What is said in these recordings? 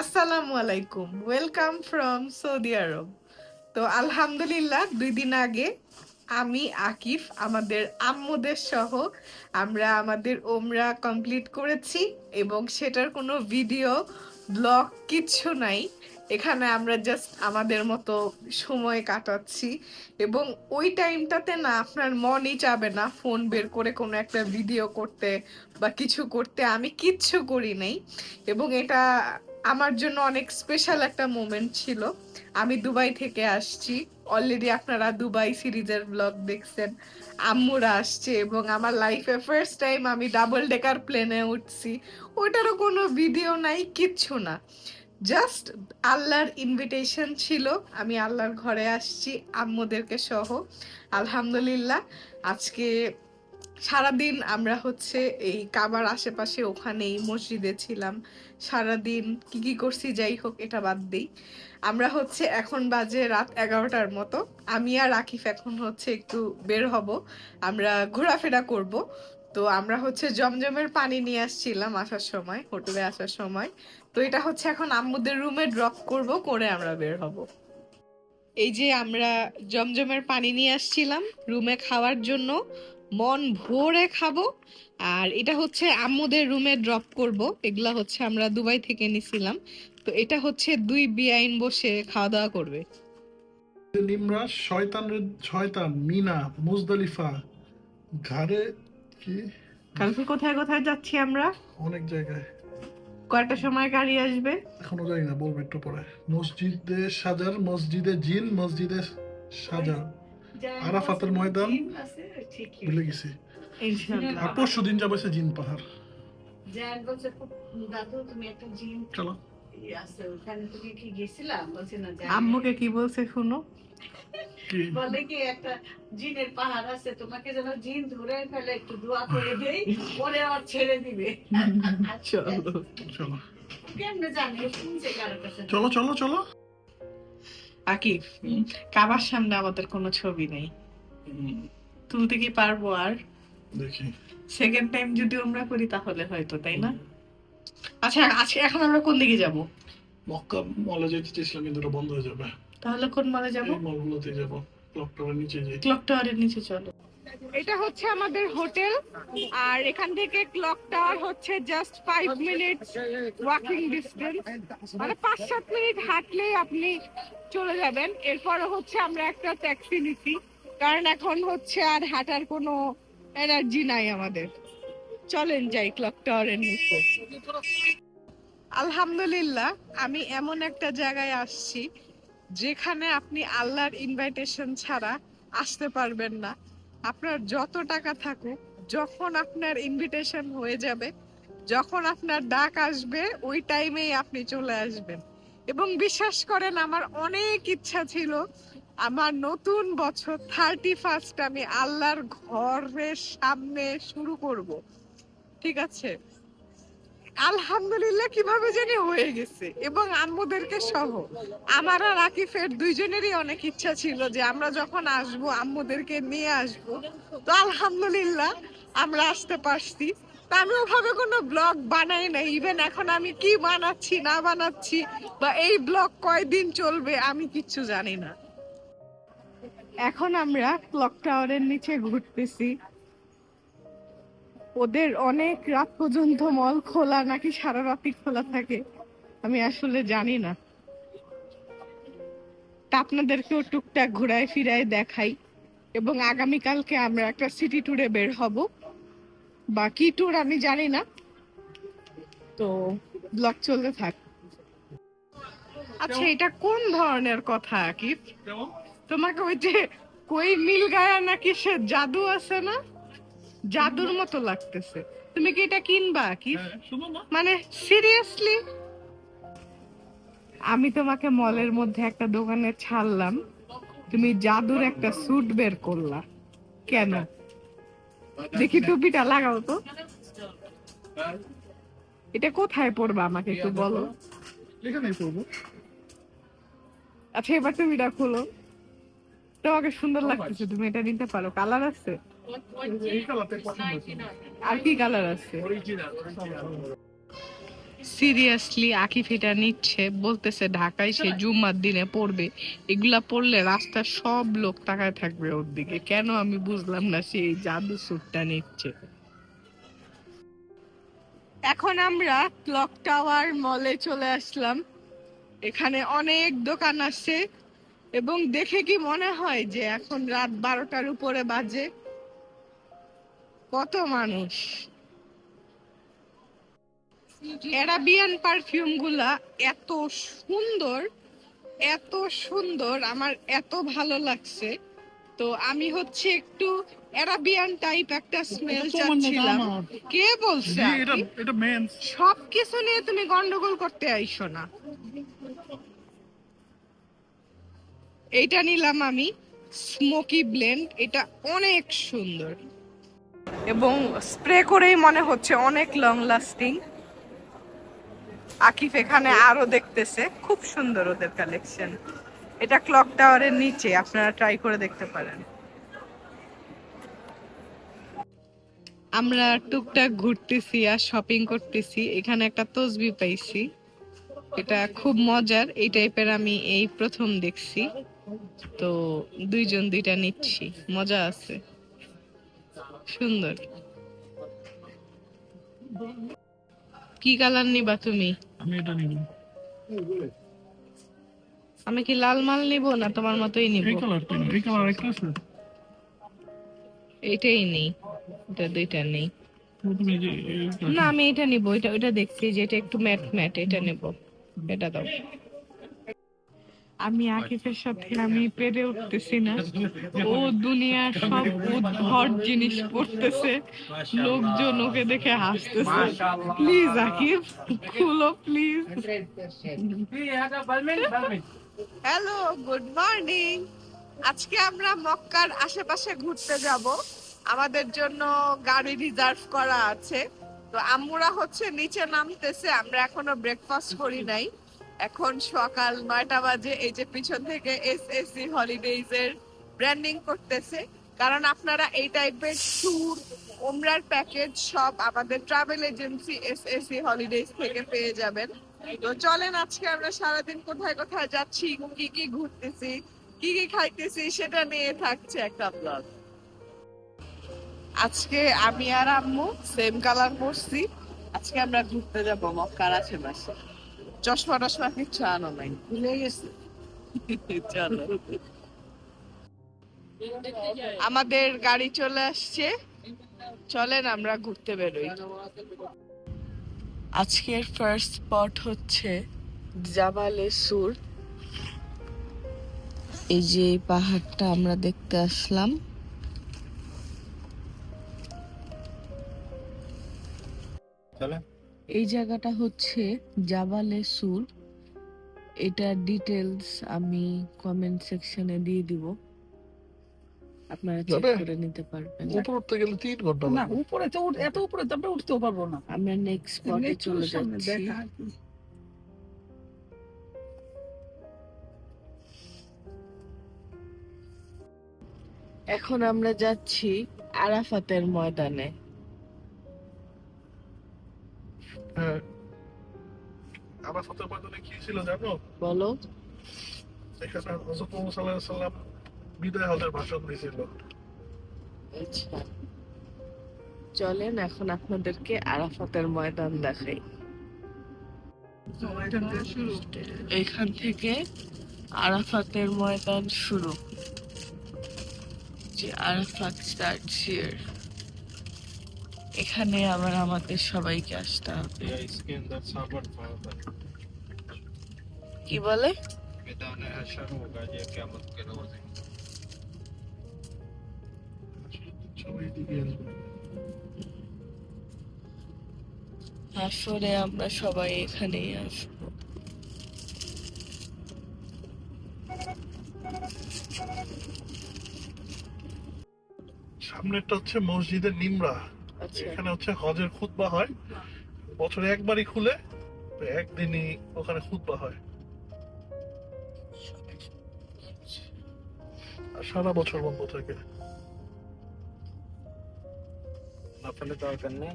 আসসালামু আলাইকুম। Welcome from Saudi আরব তো আলহামদুলিল্লাহ, দুই দিন আগে আমি, আকিফ, আমাদের আম্মুদের সহ আমরা আমাদের ওমরা কমপ্লিট করেছি এবং সেটার কোনো ভিডিও ব্লগ কিচ্ছু নাই। এখানে আমরা জাস্ট আমাদের মতো সময় কাটাচ্ছি এবং ওই টাইমটাতে না আপনার মনই চাবে না ফোন বের করে কোনো একটা ভিডিও করতে বা কিছু করতে। আমি কিচ্ছু করি নাই এবং এটা আমার জন্য অনেক স্পেশাল একটা মোমেন্ট ছিল। আমি দুবাই থেকে আসছি। অলরেডি আপনারা দুবাই সিরিজের ব্লগ দেখছেন। আম্মুরা আসছে এবং আমার লাইফে ফার্স্ট টাইম আমি ডাবল ডেকার প্লেনে উঠছি। ওটারও কোনো ভিডিও নাই, কিচ্ছু না। জাস্ট আল্লাহর ইনভিটেশন ছিল। আমি আল্লাহর ঘরে আসছি, আম্মুদেরকে সহ। আলহামদুলিল্লাহ, আজকে সারাদিন আমরা হচ্ছে এই কাবার আশেপাশে ওখানেই মসজিদে ছিলাম। সারাদিন কি কি করছি যাই হোক, এটা বাদ দিই। আমরা হচ্ছে এখন বাজে রাত এগারোটার মতো। আমি আর আকিফ এখন হচ্ছে একটু বের হব। আমরা ঘোরাফেরা করব। তো আমরা হচ্ছে জমজমের পানি নিয়ে আসছিলাম আসার সময়, হোটেলে আসার সময়। তো এটা হচ্ছে এখন আম্মুদের রুমে ড্রপ করব, করে আমরা বের হব। এই যে আমরা জমজমের পানি নিয়ে আসছিলাম রুমে খাওয়ার জন্য। মন ভরে খাব। আর এটা হচ্ছে আম্মুদের রুমে ড্রপ করব। এগুলা হচ্ছে আমরা দুবাই থেকে নিছিলাম। তো এটা হচ্ছে দুই বিআইন বসে খাওয়া দাওয়া করবে। নিমরা শয়তান শয়তান মিনা মুজদালিফা ঘাড়ে কি? কালকে কোথায় কোথায় যাচ্ছি আমরা? অনেক জায়গায়। কয়টা সময় গাড়ি আসবে। এখনও জানি না বলব একটু পরে। মসজিদে সাজার মসজিদে জিন মসজিদে সাজার। আরাফাতের ময়দান ভুলে গেছি। আর পরশু দিন যাব সে জিন পাহাড়। জায়ান বলছে দাদু তুমি একটা জিন চলো। আছে ওখানে তুমি কি গেছিলা? বলছে না যাই আম্মুকে কি বলছে শুনো? বলে কি একটা জিনের পাহাড় আছে তোমাকে যেন জিন ধরে ফেলে একটু দোয়া করে দেই পরে আবার ছেড়ে দিবে। চলো। চলো। কেমনে জানি শুনছে কারও কাছে। চলো চলো চলো। আকিফ কাবার সামনে আমাদের কোনো ছবি নেই। তুলতে কি পারব আর? দেখি। সেকেন্ড টাইম যদি আমরা করি তাহলে হয়তো তাই না? আচ্ছা আজকে এখন আমরা কোন দিকে যাব? মক্কা মলে যেতে চেয়েছিলাম কিন্তু ওটা বন্ধ হয়ে যাবে। তাহলে কোন মলে যাব? মলগুলোতে যাব। ক্লক টাওয়ার নিচে যাই। ক্লক টাওয়ারের নিচে চলো। এটা হচ্ছে আমাদের হোটেল, আর এখান থেকে ক্লক টাওয়ার হচ্ছে just five minute walking distance মানে পাঁচ সাত মিনিট হাঁটলেই আপনি চলে যাবেন। এরপরে হচ্ছে আমরা একটা ট্যাক্সি নিছি, কারণ এখন হচ্ছে আর হাঁটার কোনো এনার্জি নাই আমাদের। চলেন যাই ক্লক টাওয়ারের নিচে। আলহামদুলিল্লাহ, আমি এমন একটা জায়গায় আসছি যেখানে আপনি আল্লাহর ইনভাইটেশন ছাড়া আসতে পারবেন না। আপনার যত টাকা থাকুক, যখন আপনার ইনভিটেশন হয়ে যাবে, যখন আপনার ডাক আসবে, ওই টাইমেই আপনি চলে আসবেন। এবং বিশ্বাস করেন, আমার অনেক ইচ্ছা ছিল, আমার নতুন বছর থার্টি ফার্স্ট আমি আল্লাহর ঘরের সামনে শুরু করব। ঠিক আছে? আলহামদুলিল্লাহ কীভাবে জানি হয়ে গেছে। এবং আম্মুদেরকে সহ। আমার আর আকিফের দুইজনেরই অনেক ইচ্ছা ছিল যে আমরা যখন আসব, আম্মুদেরকে নিয়ে আসব। তো আলহামদুলিল্লাহ আমরা আসতে পারছি। তা আমি ওভাবে কোনো ব্লগ বানাই নাই। ইভেন এখন আমি কি বানাচ্ছি, না বানাচ্ছি বা এই ব্লগ কয়দিন চলবে আমি কিচ্ছু জানি না। এখন আমরা ক্লক টাওয়ারের নিচে ঘুরতেছি। ওদের অনেক রাত পর্যন্ত মল খোলা নাকি সারা রাতই খোলা থাকে? আমি আসলে জানি না। তা আপনাদেরকেও টুকটাক ঘুরায় ফিরায় দেখাই। এবং আগামীকালকে আমরা একটা সিটি ট্যুরে বের হব। বা কি ট্যুর আমি জানি না। তো ব্লগ চলতে থাক। আচ্ছা এটা কোন ধরনের কথা আকিব? তোমাকে ওই যে কই মিল গায়া নাকি সে জাদু আছে না? জাদুর মতো লাগতেছে। তুমি কি এটা কিনবা কি হ্যাঁ, মানে সিরিয়াসলি? আমি তোমাকে মলের মধ্যে একটা দোকানে ছাড়লাম। তুমি জাদুর একটা স্যুট বের করলা। কেন? দেখি টুপিটা লাগাও তো। এটা কোথায় পড়বা আমাকে একটু বলো। এখানেই পড়ব। আচ্ছা এবার টুপিটা খোলো। তোমাকে সুন্দর লাগতেছে তুমি এটা নিতে পারো। কালার আছে? আর কি কালার আছে সিরিয়াসলি আকিফ এটা নিচ্ছে বলতেছে ঢাকায় সে জুম্মার দিনে পড়বে। এগুলা পড়লে রাস্তার সব লোক তাকায় থাকবে ওর দিকে। কেন আমি বুঝলাম না সে এই জাদু স্যুটটা নিচ্ছে? এখন আমরা ক্লক টাওয়ার মলে চলে আসলাম। এখানে অনেক দোকান আছে। এবং দেখে কি মনে হয় যে এখন রাত বারোটার উপরে বাজে? কত মানুষ? অ্যারাবিয়ান পারফিউমগুলা এত সুন্দর এত সুন্দর আমার এত ভালো লাগছে। তো আমি হচ্ছে একটু অ্যারাবিয়ান টাইপ একটা স্মেল চাচ্ছিলাম। কে বলছে সব কিছু নিয়ে তুমি গন্ডগোল করতে আইসো না। এইটা নিলাম আমি স্মোকি ব্লেন্ড এটা অনেক সুন্দর। এবং স্প্রে করেই মনে হচ্ছে অনেক লং লাস্টিং আকিফ এখানে আরও দেখতেছে, খুব সুন্দর ওদের কালেকশন এটা ক্লক টাওয়ারের নিচে, আপনারা ট্রাই করে দেখতে পারেন। আমরা টুকটাক ঘুরতেছি আর শপিং করতেছি, এখানে একটা তসবি পাইছি। এটা খুব মজার, এই টাইপের আমি এই প্রথম দেখছি। তো দুইজন দুইটা নিচ্ছি, মজা আছে। সুন্দর। কি কালার নিবা তুমি? আমি এটা নিব। আমি কি লাল মাল নিব না তোমার মতোই নিব? এই কালার এই কালার একটা আছে? এইটাই নেই। এটা দুইটা নেই। না আমি এটা নিব। এটা ওইটা দেখছি যে এটা একটু ম্যাট ম্যাট। এটা নেব। এটা দাও। আমি আকিফের সাথে আমি পেরে উঠতেছি না। ও দুনিয়ার সব উদ্ভট জিনিস পড়তেছে। লোকজন ওকে দেখে হাসতেছে। প্লিজ আকিফ খুলো প্লিজ। Hello good morning. আজকে আমরা মক্কার আশেপাশে ঘুরতে যাব। আমাদের জন্য গাড়ি রিজার্ভ করা আছে। তো আম্মুরা হচ্ছে নিচে নামতেছে আমরা এখনও ব্রেকফাস্ট করি নাই। এখন সকাল নয়টা বাজে, এই যে পিছন থেকে এস এস সি হলিডেজ এর ব্র্যান্ডিং করতেছে। কারণ আপনারা এই টাইপের ট্যুর ওমরার প্যাকেজ সব আমাদের travel agency S S C holidays থেকে পেয়ে যাবেন। তো চলেন আজকে আমরা সারাদিন কোথায় কোথায় যাচ্ছি, কি কি ঘুরতেছি, কি কি খাইতেছি, সেটা নিয়ে থাকছে একটা ব্লগ আজকে আমি আর আম্মু সেম কালার পরছি। আজকে আমরা ঘুরতে যাব মক্কার আশেপাশে। চশমা টশমা কিচ্ছু আনো নাই ভুলে গেছি। চলো আমাদের গাড়ি চলে আসছে চলেন আমরা ঘুরতে বেরোই। আজকের ফার্স্ট স্পট হচ্ছে জাবালে সুর। এই যে এই পাহাড়টা আমরা দেখতে আসলাম। এই জায়গাটা হচ্ছে জাবালে সুর। এটার ডিটেলস আমি কমেন্ট সেকশনে দিয়ে দিব। আপনারা চেক করে নিতে পারবেন। উপর উঠতে গেলে তিন ঘণ্টা না উপরে তো এত উপরে তো আমরা উঠতেও পারব না। আমরা নেক্সট স্পটে চলে যাচ্ছি। দেখা আর কি। এখন আমরা যাচ্ছি আরাফাতের ময়দানে। হ্যাঁ। আমার সাথে কি ছিল জানো? বলো। এখানে হযরত মুহাম্মদ সাল্লাল্লাহু আলাইহি সাল্লাম বিদায় হজের ভাষণ দিয়েছিল। আচ্ছা। চলেন এখন আপনাদেরকে আরাফাতের ময়দান দেখাই। এখান থেকে আরাফাতের ময়দান শুরু। যে আরাফাত স্টার্টস হিয়ার। এখানে আবার আমাদের সবাইকে আসতে হবে। কি বলে? আসলে আমরা সবাই এখানেই আসব। সামনেটা হচ্ছে মসজিদের নিমরা। এখানে হচ্ছে হজের খুতবা হয় বছরে একবারই খুলে তো একদিনই ওখানে খুতবা হয় আর সারা বছর বন্ধ থাকে नफल तौर करने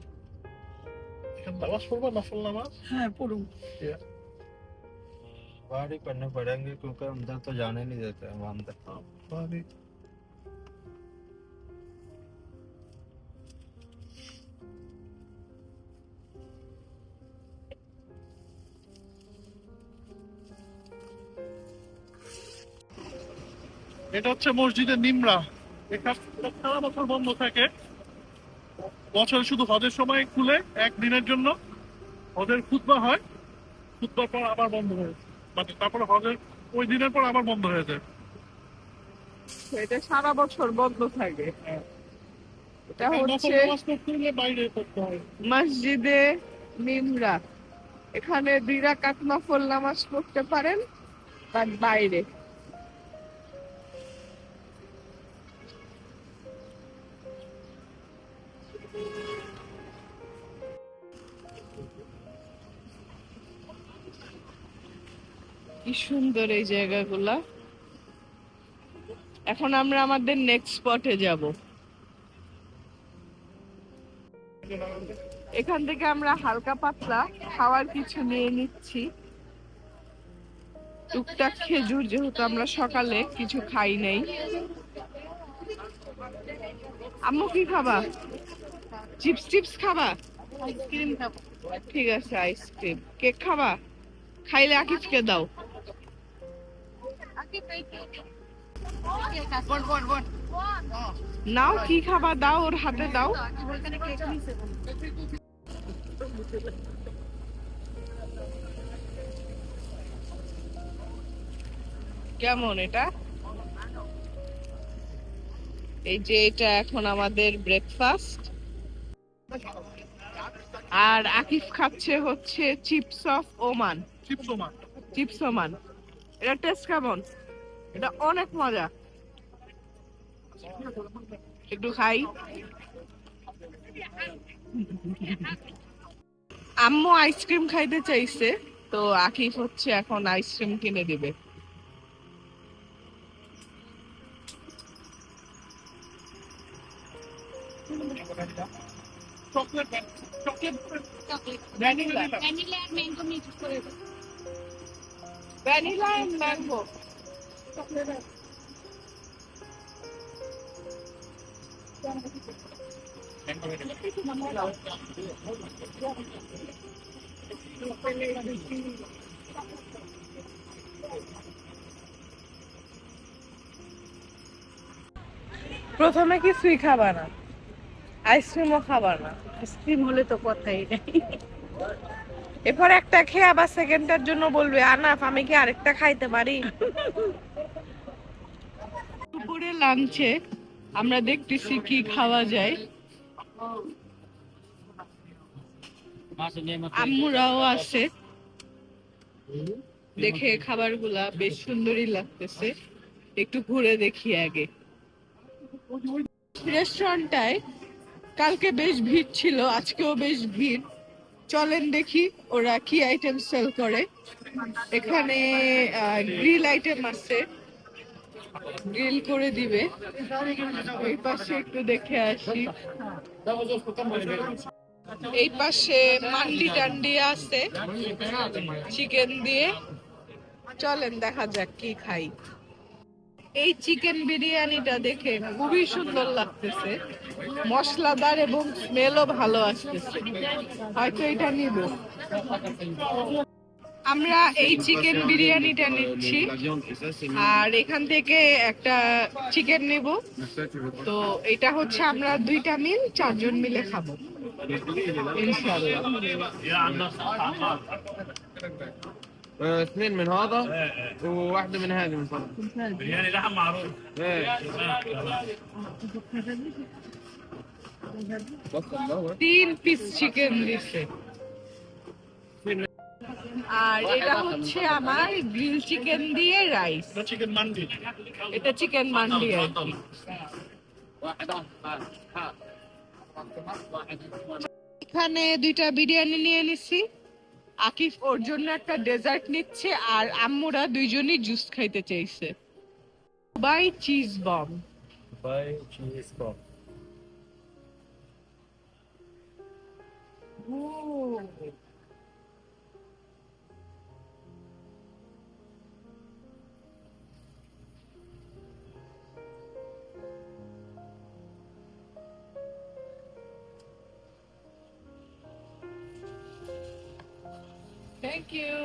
নামাজ পড়বা নফল নামাজ হ্যাঁ পড়ুন बाहर ही पढ़ने पड़ेंगे क्योंकि अंदर तो जाने नहीं देते हम अंदर এটা হচ্ছে মসজিদের নিমরা। এখানে সারা বছর বন্ধ থাকে। বছরে শুধু হজের সময় খুলে একদিনের জন্য হজের খুতবা হয়। খুতবার পর আবার বন্ধ হয়ে। মানে তারপরে হজের ওই দিনের পর আবার বন্ধ হয়ে যায়। এটা সারা বছর বন্ধ থাকে। এটা নফল হচ্ছে হয়। মসজিদে নিমরা। এখানে দুই রাকাত নফল নামাজ পড়তে পারেন বাট বাইরে। কি সুন্দর এই জায়গাগুলা। এখন আমরা আমাদের নেক্সট স্পটে যাব। এখান থেকে আমরা হালকা পাতলা খাওয়ার কিছু নিয়ে নিচ্ছি। টুকটাক খেজুর যেহেতু আমরা সকালে কিছু খাই নাই। আম্মু কি খাবা? চিপস টিপস খাবা? আইসক্রিম খাব। ঠিক আছে আইসক্রিম। কেক খাবা? খাইলে আকিফকে দাও। নাও কি খাবার দাও ওর হাতে দাও। ওখানে কেক নিছে কেমন এটা? এই যে এটা এখন আমাদের ব্রেকফাস্ট আর আকিফ খাচ্ছে হচ্ছে chips of Oman chips Oman chips Oman এটা টেস্ট কেমন? এটা অনেক মজা। একটু খাই। আম্মু আইসক্রিম খাইতে চাইছে তো আকিফ হচ্ছে এখন আইসক্রিম কিনে দিবে। ভ্যানিলা ভ্যানিলা আর ম্যাঙ্গো। প্রথমে কিছুই খাবা না? আইসক্রিমও খাবা না? আইসক্রিম হলে তো কথাই নেই। এরপর একটা খেয়ে আবার সেকেন্ডটার জন্য বলবে আনাফ আমি কি আরেকটা খাইতে পারি? দুপুরে লাঞ্চে আমরা দেখতেছি কি খাওয়া যায়। আম্মুরাও আছে। দেখে খাবারগুলা বেশ সুন্দরই লাগতেছে। একটু ঘুরে দেখি আগে। রেস্টুরেন্টটায় কালকে বেশ ভিড় ছিল, আজকেও বেশ ভিড়। চলেন দেখি ওরা কি আইটেম সেল করে। এখানে গ্রিল আইটেম আছে। গ্রিল করে দিবে। এই পাশে একটু দেখে আসি। এই পাশে মান্ডি টান্ডি আছে, চিকেন দিয়ে। চলেন, দেখা যাক কি খাই। এই চিকেন বিরিয়ানিটা দেখে খুবই সুন্দর লাগতেছে। মশলাদার এবং স্মেলও ভালো আসতেছে। হয়তো এটা নিব। আমরা এই চিকেন বিরিয়ানিটা নিচ্ছি আর এখান থেকে একটা চিকেন নিব তো এটা হচ্ছে আমরা দুইটা মিল চারজন মিলে খাবো ইনশাআল্লাহ اثنين من هذا وواحدة من هذه من فضلك برياني لحم معروف ايه بس الله তিন পিস চিকেন দিছে আর এটা হচ্ছে আমার গ্রিল চিকেন দিয়ে রাইস। Chicken mandi. এটা চিকেন মান্ডি আর এখানে দুইটা বিরিয়ানি নিয়ে নিছি। আকিফ ওর জন্য একটা ডেজার্ট নিচ্ছে আর আম্মুরা দুইজনই জুস খাইতে চাইছে। By cheese bomb. By cheese bomb. ও। থ্যাংক ইউ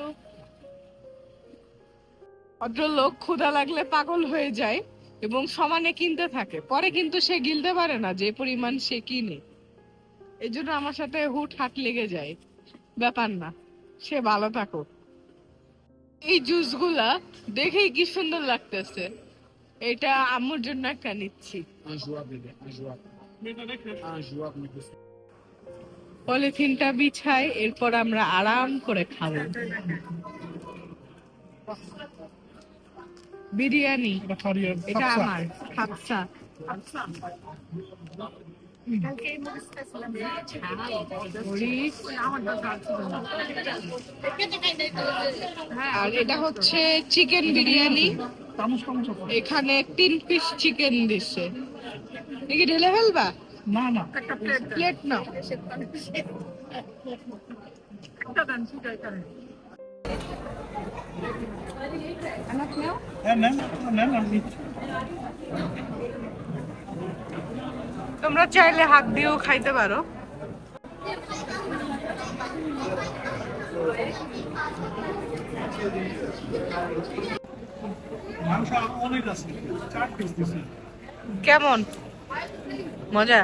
ভদ্রলোক ক্ষুধা লাগলে পাগল হয়ে যায় এবং সমানে কিনতে থাকে। পরে কিন্তু সে গিলতে পারে না যে পরিমাণ সে কিনে। এই জন্য আমার সাথে হুট হাট লেগে যায়। ব্যাপার না সে ভালো থাকুক। এই জুসগুলা দেখেই কি সুন্দর লাগতেছে। এটা আম্মুর জন্য একটা নিচ্ছি। পলিথিনটা বিছাই এরপর আমরা আরাম করে খাব বিরিয়ানি এটা। আমার হাফসা আর এটা হচ্ছে চিকেন বিরিয়ানি। এখানে তিন পিস চিকেন দিচ্ছে কি ঢেলে ফেলবা না না। প্লেট নাও। হ্যাঁ নেন নেন আমি নিচ্ছি। তোমরা চাইলে হাত দিয়েও খাইতে পারো। মাংস অনেক আছে চার পিস দিছি। কেমন? মজা?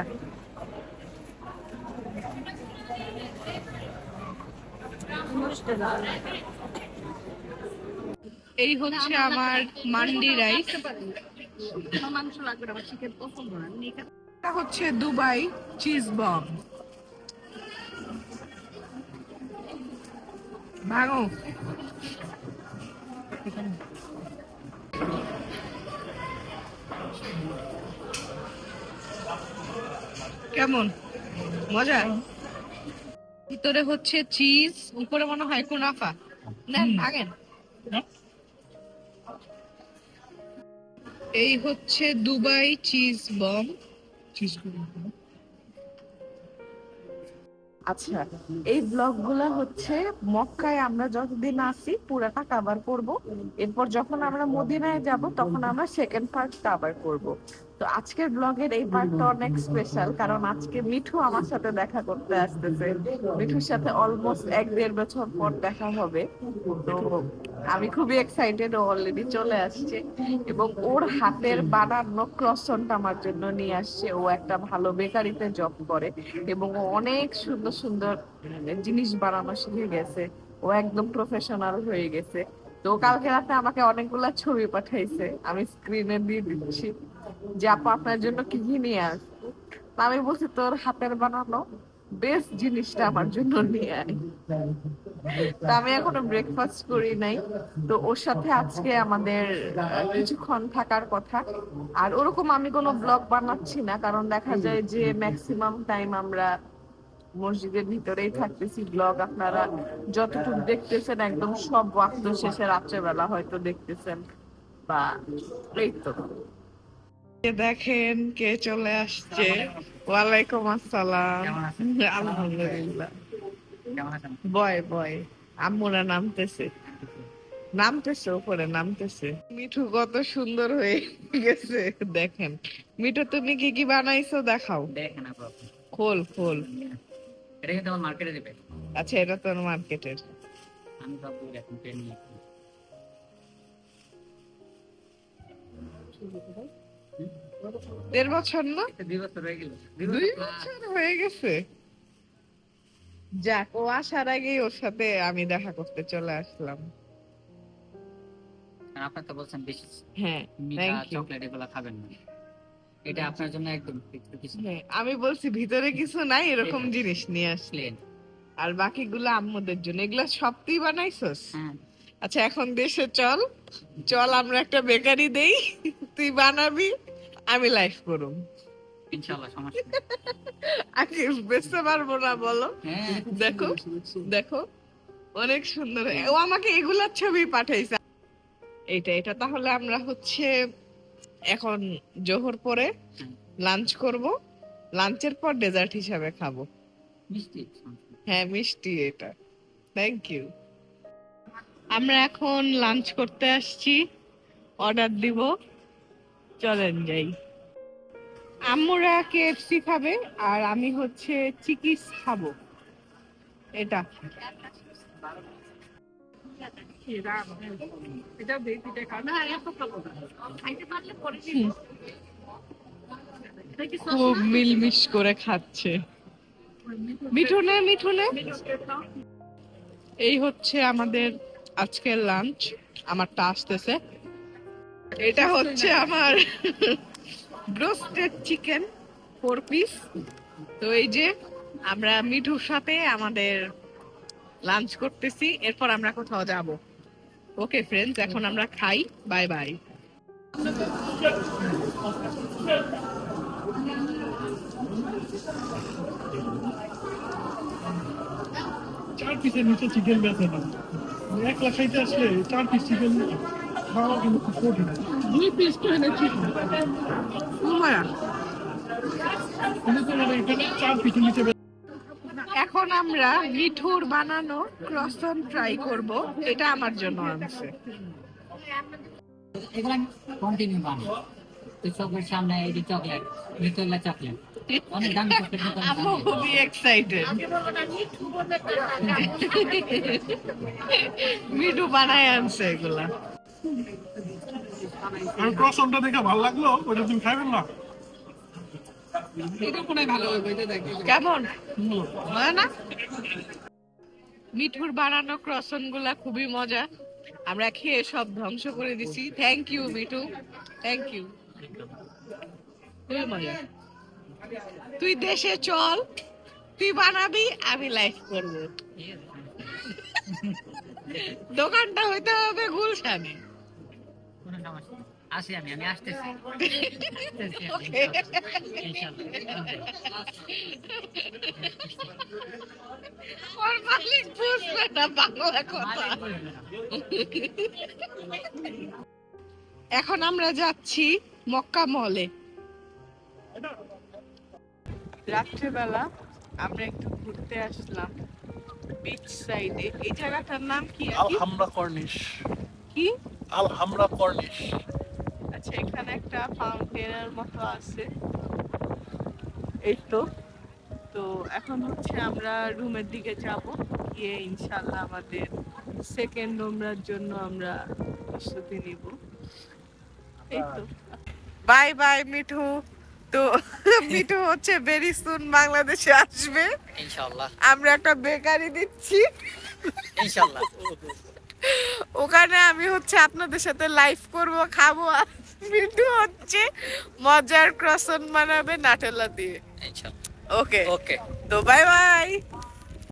এই হচ্ছে আমার মান্ডি রাইস। মাংস লাগবে আমার চিকেন পছন্দ না। এটা হচ্ছে দুবাই চিজ বম। ভাঙো কেমন? মজা? ভিতরে হচ্ছে চিজ উপরে মনে হয় কুনাফা। নেন আগেন? এই হচ্ছে দুবাই চিজ বম চিজ আচ্ছা এই ব্লগগুলো হচ্ছে মক্কায় আমরা যতদিন আছি পুরাটা কাভার করব। এরপর যখন আমরা মদিনায় যাব তখন আমরা সেকেন্ড পার্ট কাভার করব। তো আজকের ব্লগের এই পার্টটা অনেক স্পেশাল কারণ আজকে মিঠু আমার সাথে দেখা করতে আসতেছে। মিঠুর সাথে অলমোস্ট এক দেড় বছর পর দেখা হবে। তো আমি খুবই এক্সাইটেড অলরেডি চলে আসছে। এবং ওর হাতের বানানো ক্রসনটা আমার জন্য নিয়ে আসছে। ও একটা ভালো বেকারিতে জব করে এবং ও অনেক সুন্দর সুন্দর জিনিস বানানো শিখে গেছে। ও একদম প্রফেশনাল হয়ে গেছে। তো কালকে রাতে আমাকে অনেকগুলা ছবি পাঠাইছে। আমি স্ক্রিনে দিয়ে দিচ্ছি। যে আপু আপনার জন্য কি নিয়ে আসব? আমি বলছি, তোর হাতের বানানো বেস্ট জিনিসটা আমার জন্য নিয়ে আয়। তা আমি এখনও ব্রেকফাস্ট করি নাই। তো ওর সাথে আজকে আমাদের কিছুক্ষণ থাকার কথা। আর ওরকম আমি কোনো ব্লগ বানাচ্ছি না, কারণ দেখা যায় যে ম্যাক্সিমাম টাইম আমরা মসজিদের ভিতরেই থাকতেছি। ব্লগ আপনারা যতটুকু দেখতেছেন, একদম সব ওয়াক্ত শেষে রাত্রেবেলা হয়তো দেখতেছেন। বা এই তো। দেখেন কে চলে আসছে। ওয়ালাইকুম আসসালাম। আলহামদুলিল্লাহ। বয় বয়। আম্মুরা নামতেছে। নামতেছে উপরে নামতেছে। মিঠু কত সুন্দর হয়ে গেছে। দেখেন। মিঠু তুমি কি কি বানাইছো দেখাও। দেখেন খোল খোল। এটা কিন্তু আমার মার্কেটে দেবে। আচ্ছা এটা তোর মার্কেটের। আমি আপু এখন পেন নিয়ে দেড় বছর না? দুই বছর হয়ে বছর হয়ে। গেছে। যাক ও আসার আগেই ওর সাথে আমি দেখা করতে চলে আসলাম। আর আপনার তো বলছেন বেশি হ্যাঁ. চকলেট এগুলো খাবেন না। এটা আপনার জন্য একদম কিছু। হ্যাঁ আমি বলছি ভিতরে কিছু নাই এরকম জিনিস নিয়ে আসলে। প্লেন আর বাকিগুলো আম্মুদের জন্য। এগুলা সব তুই বানাইছস? হ্যাঁ। আচ্ছা এখন দেশে চল। চল আমরা একটা বেকারি দেই। তুই বানাবি। আমি লাইফ করুম। ইনশাআল্লাহ সমস্যা আগে বেচতে পারব না বলো। হ্যাঁ। দেখো দেখো অনেক সুন্দর। ও আমাকে এগুলার ছবি পাঠাইছে। এইটা এটা তাহলে আমরা হচ্ছে এখন জোহর পরে লাঞ্চ করব। লাঞ্চের পর ডেজার্ট হিসাবে খাব। মিষ্টি হ্যাঁ মিষ্টি এটা। থ্যাংক ইউ আমরা এখন লাঞ্চ করতে আসছি। অর্ডার দিব। চলেন যাই। আম্মুরা কেএফসি খাবে আর আমি হচ্ছে চিকিস খাব। এটা। খুব মিলমিশ করে খাচ্ছে। মিঠুনে মিঠুনে। এই হচ্ছে আমাদের আজকের লাঞ্চ আমারটা আসতেছে। এটা হচ্ছে আমার ব্রোস্টেড চিকেন ফোর পিস তো এই যে আমরা মিঠুর সাথে আমাদের লাঞ্চ করতেছি, এরপর আমরা কোথাও যাব। ওকে ফ্রেন্ডস এখন আমরা খাই বাই বাই চার পিসের নিচে চিকেন বেঁচে না। এক লাখ আসলে চার পিস চিকেন খাওয়া কিন্তু খুব কঠিন দুই পিস তো এনে চিকেন কিন্তু তোমার এখানে আমরা মিঠুর বানানো ক্রসন ট্রাই করব। এটা আমার জন্য আনছে। এগুলো কন্টিনিউ বানাই চোখের সামনে এই চকলেট ভিতরলা চকলেট। খুবই এক্সাইটেড মিঠু বানায় আনছে এগুলা। আর ক্রসনটা দেখে ভালো লাগল? ওটা তুমি খাইবেন না? কেমন? মজা না? মিঠুর বানানো ক্রসনগুলা খুবই মজা। আমরা খেয়ে সব ধ্বংস করে দিছি। Thank you Mithu. Thank you খুবই মজা। তুই দেশে চল তুই বানাবি আমি লাইভ করব। দোকানটা হইতে হবে গুলশানে। কোনো সমস্যা আসি আমি আমি আসতেছি। ওর মালিক বুঝবে না বাংলা কথা। এখন আমরা যাচ্ছি মক্কা মলে। রাত্রেবেলা আমরা একটু ঘুরতে আসলাম বিচ সাইডে এই জায়গাটার নাম কি আকিব? কর্নিশ। কি? Alhambra corniche. আচ্ছা এখানে একটা ফাউন্টেনের মতো আছে। এই তো তো এখন হচ্ছে আমরা রুমের দিকে যাব। গিয়ে ইনশাল্লাহ আমাদের সেকেন্ড উমরার জন্য আমরা প্রস্তুতি নিব। এই তো বাই বাই মিঠু। তো মিঠু হচ্ছে ভেরি সুন বাংলাদেশে আসবে। ইনশাআল্লাহ আমরা একটা বেকারি দিচ্ছি। ইনশাআল্লাহ ওখানে আমি হচ্ছে আপনাদের সাথে লাইভ করব খাব আর হচ্ছে মজার ক্রসন বানাবে নাটেলা দিয়ে। ওকে ওকে তো বাই বাই